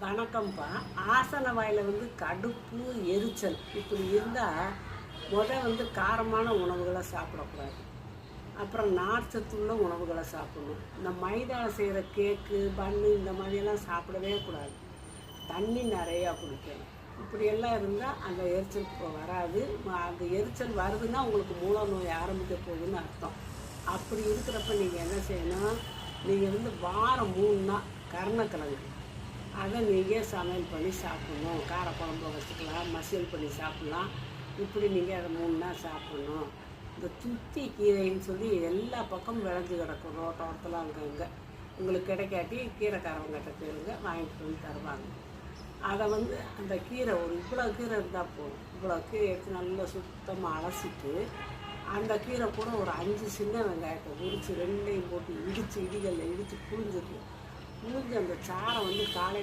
வணக்கம்ப்பா. ஆசன வாயில் வந்து கடுப்பு எரிச்சல். இப்படி இருந்தால் முதல் வந்து காரமான உணவுகளை சாப்பிடக்கூடாது. அப்புறம் நார்ச்சத்துள்ள உணவுகளை சாப்பிடணும். இந்த மைதாவில் செய்கிற கேக்கு பன்னு இந்த மாதிரியெல்லாம் சாப்பிடவே கூடாது. தண்ணி நிறையா குடிக்கணும். இப்படியெல்லாம் இருந்தால் அந்த எரிச்சல் இப்போ வராது. அந்த எரிச்சல் வருதுன்னா உங்களுக்கு மூல நோய் ஆரம்பிக்க போகுதுன்னு அர்த்தம். அப்படி இருக்கிறப்ப நீங்கள் என்ன செய்யணும்? நீங்கள் வந்து வாரம் மூணு நாள் கருணக்கிழங்கு. அதை நீங்கள் சமையல் பண்ணி சாப்பிடணும். காரக்குழம்பு வச்சுக்கலாம் மசியல் பண்ணி சாப்பிட்லாம். இப்படி நீங்கள் அதை மூணு நாள் சாப்பிடணும். இந்த துத்தி கீரைன்னு சொல்லி எல்லா பக்கமும் விளைஞ்சு கிடக்கும். ரோட்டோரத்தில் அங்கங்கே உங்களுக்கு கிடைக்காட்டி கீரைக்காரவங்கிட்ட கேளுங்க வாங்கிட்டு வந்து தருவாங்க. அதை வந்து அந்த கீரை ஒரு இவ்வளோ கீரை இருந்தால் போதும். இவ்வளோ கீரை எடுத்து நல்லா சுத்தமாக அலசிட்டு அந்த கீரை கூட ஒரு அஞ்சு சின்ன வெங்காயத்தை உரித்து ரெண்டையும் போட்டு இடித்து இடிகளில் இடித்து புழிஞ்சிடணும். புழிஞ்சு அந்த சாரை வந்து காலை